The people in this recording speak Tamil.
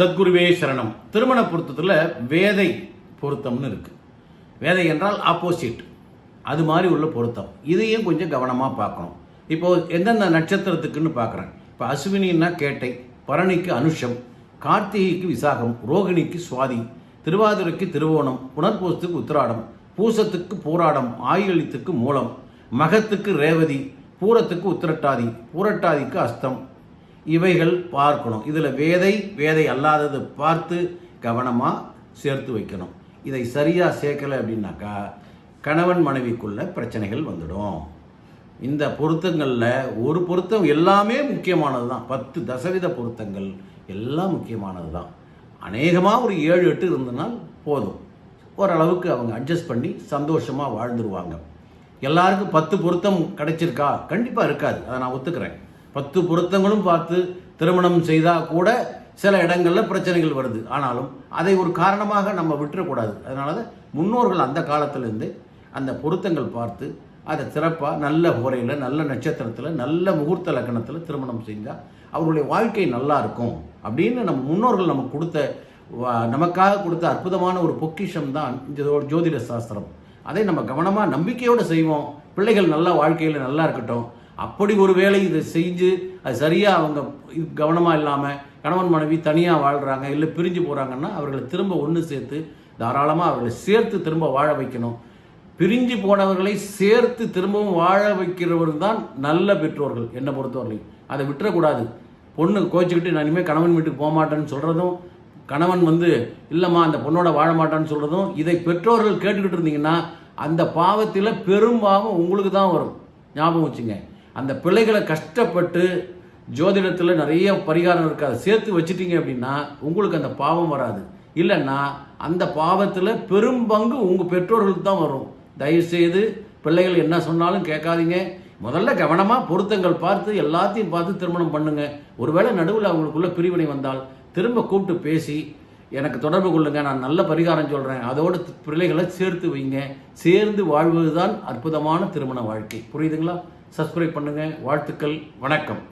சத்குருவே சரணம். திருமண பொருத்தத்தில் வேதை பொருத்தம்னு இருக்குது வேதை என்றால் ஆப்போசிட் அது மாதிரி உள்ள பொருத்தம். இதையும் கொஞ்சம் கவனமாக பார்க்கணும். இப்போ எந்தெந்த நட்சத்திரத்துக்குன்னு பார்க்குறேன். இப்போ அஸ்வினின்னா கேட்டை பரணிக்கு அனுஷம் கார்த்திகைக்கு விசாகம் ரோகிணிக்கு சுவாதி திருவாதிரைக்கு திருவோணம் புனர்பூசத்துக்கு உத்திராடம் பூசத்துக்கு போராடம் ஆயுளித்துக்கு மூலம் மகத்துக்கு ரேவதி பூரத்துக்கு உத்திரட்டாதி பூரட்டாதிக்கு அஸ்தம் இவைகள் பார்க்கணும். இதில் வேதை வேதை அல்லாதது பார்த்து கவனமாக சேர்த்து வைக்கணும். இதை சரியாக சேர்க்கலை அப்படின்னாக்கா கணவன் மனைவிக்குள்ள பிரச்சனைகள் வந்துடும். இந்த பொருத்தங்களில் ஒரு பொருத்தம் எல்லாமே முக்கியமானது தான் பத்து தசவித பொருத்தங்கள் எல்லாம் முக்கியமானது தான் அநேகமாக ஒரு ஏழு எட்டு இருந்தனால் போதும். ஓரளவுக்கு அவங்க அட்ஜஸ்ட் பண்ணி சந்தோஷமாக வாழ்ந்துருவாங்க. எல்லாருக்கும் பத்து பொருத்தம் கிடைச்சிருக்கா? கண்டிப்பாக இருக்காது. அதை நான் ஒத்துக்கிறேன். பத்து பொருத்தங்களும் பார்த்து திருமணம் செய்தால் கூட சில இடங்களில் பிரச்சனைகள் வருது. ஆனாலும் அதை ஒரு காரணமாக நம்ம விட்டுறக்கூடாது. அதனால தான் முன்னோர்கள் அந்த காலத்திலேருந்து அந்த பொருத்தங்கள் பார்த்து அதை சிறப்பாக நல்ல ஹோரையில் நல்ல நட்சத்திரத்தில் நல்ல முகூர்த்த லக்கணத்தில் திருமணம் செஞ்சால் அவருடைய வாழ்க்கை நல்லா இருக்கும் அப்படின்னு நம்ம முன்னோர்கள் நமக்கு கொடுத்த வா- நமக்காக கொடுத்த அற்புதமான ஒரு பொக்கிஷம் தான் இந்த ஜோதிட சாஸ்திரம். அதை நம்ம கவனமாக நம்பிக்கையோடு செய்வோம். பிள்ளைகள் நல்லா வாழ்க்கையில் நல்லா இருக்கட்டும். அப்படி ஒரு வேலை இதை செஞ்சு அது சரியாக அவங்க கவனமாக இல்லாமல் கணவன் மனைவி தனியாக வாழ்கிறாங்க இல்லை பிரிஞ்சு போகிறாங்கன்னா அவர்களை திரும்ப ஒன்று சேர்த்து தாராளமாக அவர்களை சேர்த்து திரும்ப வாழ வைக்கணும். பிரிஞ்சு போனவர்களை சேர்த்து திரும்பவும் வாழ வைக்கிறவர் தான் நல்ல பெற்றோர்கள் என்னை பொறுத்தவரையும் அதை விட்டுறக்கூடாது. பொண்ணு கோச்சிக்கிட்டு நான் இனிமேல் கணவன் வீட்டுக்கு போக மாட்டேன்னு சொல்கிறதும் கணவன் வந்து இல்லைம்மா அந்த பொண்ணோட வாழ மாட்டான்னு சொல்கிறதும் இதை பெற்றோர்கள் கேட்டுக்கிட்டு இருந்தீங்கன்னா அந்த பாவத்தில் பெரும் பாவம் உங்களுக்கு தான் வரும். ஞாபகம் வச்சுங்க. அந்த பிள்ளைகளை கஷ்டப்பட்டு ஜோதிடத்தில் நிறைய பரிகாரம் இருக்காது சேர்த்து வச்சுட்டீங்க அப்படின்னா உங்களுக்கு அந்த பாவம் வராது. இல்லைன்னா அந்த பாவத்தில் பெரும்பங்கு உங்கள் பெற்றோர்களுக்கு தான் வரும். தயவுசெய்து பிள்ளைகள் என்ன சொன்னாலும் கேட்காதீங்க. முதல்ல கவனமாக பொருத்தங்கள் பார்த்து எல்லாத்தையும் பார்த்து திருமணம் பண்ணுங்கள் ஒருவேளை நடுவில் அவங்களுக்குள்ள பிரிவினை வந்தால் திரும்ப கூப்பிட்டு பேசி எனக்கு தொடர்பு கொள்ளுங்க நான் நல்ல பரிகாரம் சொல்கிறேன் அதோட பிள்ளைகளை சேர்த்து வைங்க. சேர்ந்து வாழ்வது தான் அற்புதமான திருமண வாழ்க்கை. புரியுதுங்களா? சப்ஸ்கிரைப் பண்ணுங்கள் வாழ்த்துக்கள். வணக்கம்.